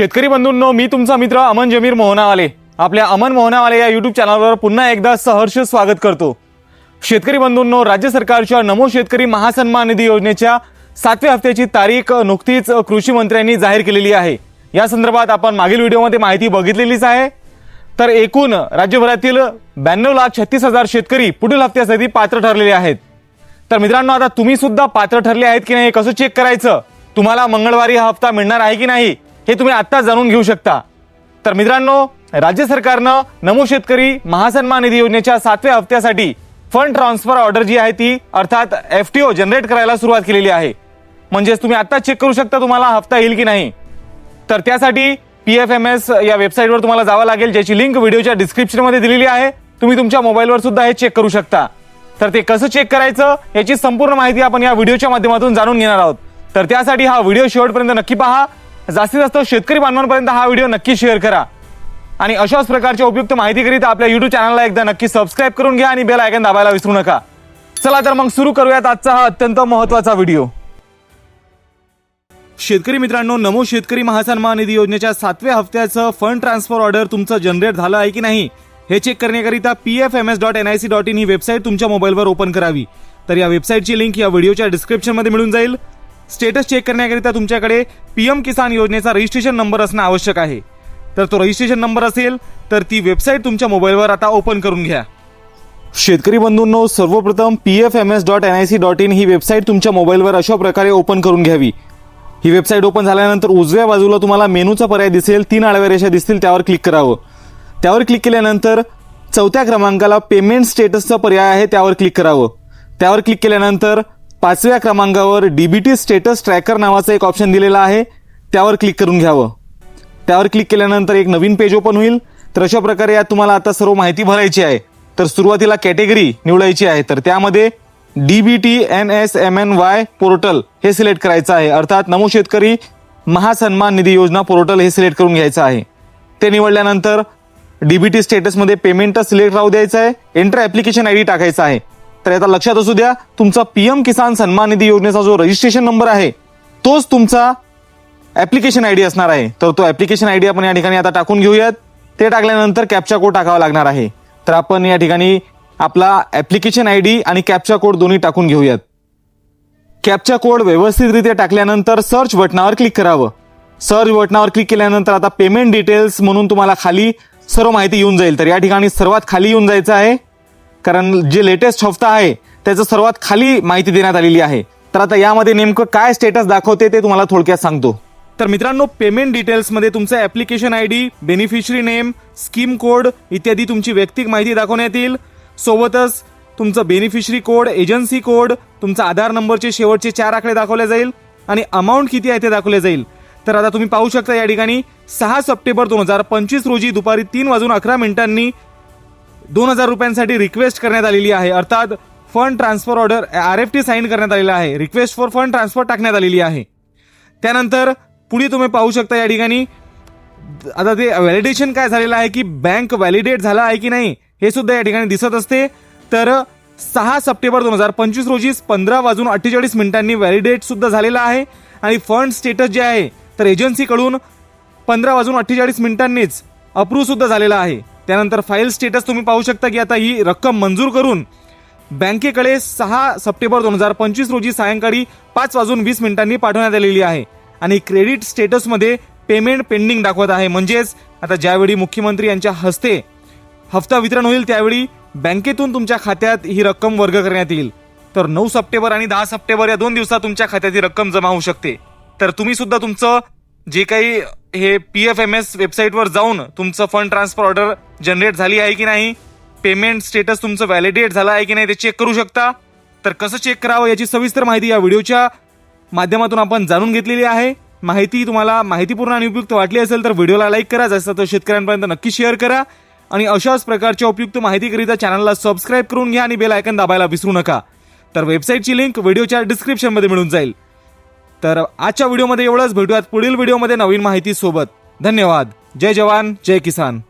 शेतकरी बंधूंनो मी तुमचा मित्र अमन जमीर मोहनावाले. आपल्या अमन मोहनावाले या यूट्यूब चॅनलवर पुन्हा एकदा सहर्ष स्वागत करतो. शेतकरी बंधूंनो राज्य सरकारच्या नमो शेतकरी महासन्मान निधी योजनेच्या सातव्या हप्त्याची तारीख नुकतीच कृषी मंत्र्यांनी जाहीर केलेली आहे. या संदर्भात आपण मागील व्हिडिओमध्ये माहिती बघितलेलीच आहे. तर एकूण राज्यभरातील ब्याण्णव लाख छत्तीस हजार शेतकरी पुढील हप्त्यासाठी पात्र ठरलेले आहेत. तर मित्रांनो आता तुम्ही सुद्धा पात्र ठरले आहेत की नाही कसं चेक करायचं? तुम्हाला मंगळवारी हा हप्ता मिळणार आहे की नाही? हे तुम्ही आत्ता जाणून घेऊ शकता. तर मित्रांनो राज्य सरकारनं नमो शेतकरी महासन्मान निधी योजनेच्या सातव्या हप्त्यासाठी फंड ट्रान्सफर ऑर्डर जी आहे ती अर्थात एफ टी ओ जनरेट करायला सुरुवात केलेली आहे. म्हणजेच तुम्ही आत्ताच चेक करू शकता तुम्हाला हप्ता येईल की नाही. तर त्यासाठी पी एफ एम एस या वेबसाईटवर तुम्हाला जावं लागेल ज्याची लिंक व्हिडिओच्या डिस्क्रिप्शनमध्ये दिलेली आहे. तुम्ही तुमच्या मोबाईलवर सुद्धा हे चेक करू शकता. तर ते कसं चेक करायचं याची संपूर्ण माहिती आपण या व्हिडिओच्या माध्यमातून जाणून घेणार आहोत. तर त्यासाठी हा व्हिडिओ शेवटपर्यंत नक्की पहा. जास्तीत जास्त शेतकरी बांधवांपर्यंत हा व्हिडिओ नक्की शेअर करा. आणि अशाच प्रकारच्या उपयुक्त माहितीकरिता आपल्या युट्यूब चॅनलला एकदा नक्की सबस्क्राईब करून घ्या आणि बेल आयकन दाबायला विसरू नका. चला तर मग सुरू करूयात आजचा हा अत्यंत महत्त्वाचा व्हिडिओ. शेतकरी मित्रांनो नमो शेतकरी महासन्मान निधी योजनेच्या सातव्या हप्त्याचं फंड ट्रान्सफर ऑर्डर तुमचं जनरेट झालं आहे की नाही हे चेक करण्याकरिता P F M S dot N I C dot in he website तुमच्या मोबाईलवर ओपन करावी. तर या वेबसाईटची लिंक या व्हिडिओच्या डिस्क्रिप्शनमध्ये मिळून जाईल. स्टेटस चेक करण्याकरिता तुमच्याकडे पी एम किसान योजनेचा रजिस्ट्रेशन नंबर असणं आवश्यक आहे. तर तो रजिस्ट्रेशन नंबर असेल तर ती वेबसाईट तुमच्या मोबाईलवर आता ओपन करून घ्या. शेतकरी बंधूंनो सर्वप्रथम P F M S dot N I C dot in he website तुमच्या मोबाईलवर अशा प्रकारे ओपन करून घ्यावी. ही वेबसाईट ओपन झाल्यानंतर उजव्या बाजूला तुम्हाला मेनूचा पर्याय दिसेल तीन आडव्या रेषा दिसतील त्यावर क्लिक करावं. त्यावर क्लिक केल्यानंतर चौथ्या क्रमांकाला पेमेंट स्टेटसचा पर्याय आहे त्यावर क्लिक करावं. त्यावर क्लिक केल्यानंतर पाचव्या क्रमांकावर डीबीटी स्टेटस ट्रॅकर नावाचं एक ऑप्शन दिलेलं आहे. त्यावर क्लिक करून घ्यावं. त्यावर क्लिक केल्यानंतर एक नवीन पेज ओपन होईल. तर अशा प्रकारे यात तुम्हाला आता सर्व माहिती भरायची आहे. तर सुरुवातीला कॅटेगरी निवडायची आहे. तर त्यामध्ये DBT N S M N Y portal हे सिलेक्ट करायचं आहे. अर्थात नमो शेतकरी महासन्मान निधी योजना पोर्टल हे सिलेक्ट करून घ्यायचं आहे. ते निवडल्यानंतर डीबीटी स्टेटसमध्ये पेमेंट सिलेक्ट राहू द्यायचं आहे. एंटर ऍप्लिकेशन आय डी टाकायचा आहे. तर आता लक्षात असू द्या तुमचा पीएम किसान सन्मान निधी योजनेचा जो रजिस्ट्रेशन नंबर आहे तोच तुमचा ऍप्लिकेशन आय डी असणार आहे. तर तो ऍप्लिकेशन आय डी आपण या ठिकाणी आता टाकून घेऊयात. ते टाकल्यानंतर कॅप्चा कोड टाकावा लागणार आहे. तर आपण या ठिकाणी आपला ऍप्लिकेशन आय डी आणि कॅप्चा कोड दोन्ही टाकून घेऊयात. कॅप्चा कोड व्यवस्थितरित्या टाकल्यानंतर सर्च बटनावर क्लिक करावं. सर्च बटनावर क्लिक केल्यानंतर आता पेमेंट डिटेल्स म्हणून तुम्हाला खाली सर्व माहिती येऊन जाईल. तर या ठिकाणी सर्वात खाली येऊन जायचं आहे. कारण जे लेटेस्ट हफ्ता आहे त्याचं सर्वात खाली माहिती देण्यात आलेली आहे. तर आता यामध्ये नेमकं काय स्टेटस दाखवते ते तुम्हाला थोडक्यात सांगतो. तर मित्रांनो पेमेंट डिटेल्समध्ये तुमचं application I D beneficiary name scheme code इत्यादी तुमची वैयक्तिक माहिती दाखवण्यात येईल. सोबतच तुमचं बेनिफिशरी कोड एजन्सी कोड तुमचा आधार नंबरचे शेवटचे चार आकडे दाखवले जाईल आणि अमाऊंट किती आहे ते दाखवले जाईल. तर आता तुम्ही पाहू शकता या ठिकाणी सहा सप्टेंबर दोन हजार पंचवीस रोजी दुपारी तीन वाजून अकरा मिनिटांनी दोन हजार रुपयांसाठी रिक्वेस्ट करण्यात आलेली आहे. अर्थात fund transfer order R F T sign करण्यात आलेला आहे. रिक्वेस्ट फॉर फंड ट्रान्सफर टाकण्यात आलेली आहे. त्यानंतर पुढे तुम्ही पाहू शकता या ठिकाणी आता ते व्हॅलिडेशन काय झालेलं आहे की बँक व्हॅलिडेट झाला आहे की नाही हे सुद्धा या ठिकाणी दिसत असते. तर सहा सप्टेंबर दोन हजार पंचवीस रोजी पंधरा वाजून अठ्ठेचाळीस मिनिटांनी व्हॅलिडेट सुद्धा झालेला आहे. आणि फंड स्टेटस जे आहे तर एजन्सीकडून पंधरा वाजून अठ्ठेचाळीस मिनिटांनीच अप्रूव्ह सुद्धा झालेला आहे. त्यानंतर फाईल स्टेटस तुम्ही पाहू शकता की आता ही रक्कम मंजूर करून बँकेकडे सहा सप्टेंबर दोन हजार पंचवीस रोजी सायंकाळी पाच वाजून वीस मिनिटांनी पाठवण्यात आलेली आहे. आणि क्रेडिट स्टेटसमध्ये पेमेंट पेंडिंग दाखवत आहे. म्हणजेच आता ज्यावेळी मुख्यमंत्री यांच्या हस्ते हप्ता वितरण होईल त्यावेळी बँकेतून तुमच्या खात्यात ही रक्कम वर्ग करण्यात येईल. तर नऊ सप्टेंबर आणि दहा सप्टेंबर या दोन दिवसात तुमच्या खात्यात ही रक्कम जमा होऊ शकते. तर तुम्ही सुद्धा तुमचं जे काही हे पी एफ एम एस वेबसाईटवर जाऊन तुमचं फंड ट्रान्सफर ऑर्डर जनरेट झाली आहे की नाही? पेमेंट स्टेटस तुमचं व्हॅलिडेट झालं आहे की नाही ते चेक करू शकता. तर कसं चेक करावं याची सविस्तर माहिती या व्हिडिओच्या माध्यमातून आपण जाणून घेतलेली आहे. माहिती तुम्हाला माहितीपूर्ण आणि उपयुक्त वाटली असेल तर व्हिडिओला लाईक करा. जास्त तर शेतकऱ्यांपर्यंत नक्की शेअर करा. आणि अशाच प्रकारच्या उपयुक्त माहितीकरिता चॅनलला सबस्क्राईब करून घ्या आणि बेल आयकन दाबायला विसरू नका. तर वेबसाईटची लिंक व्हिडिओच्या डिस्क्रिप्शनमध्ये मिळून जाईल. तर आजच्या व्हिडिओमध्ये एवढंच. भेटूयात पुढील व्हिडिओमध्ये नवीन माहिती सोबत धन्यवाद. जय जवान जय किसान.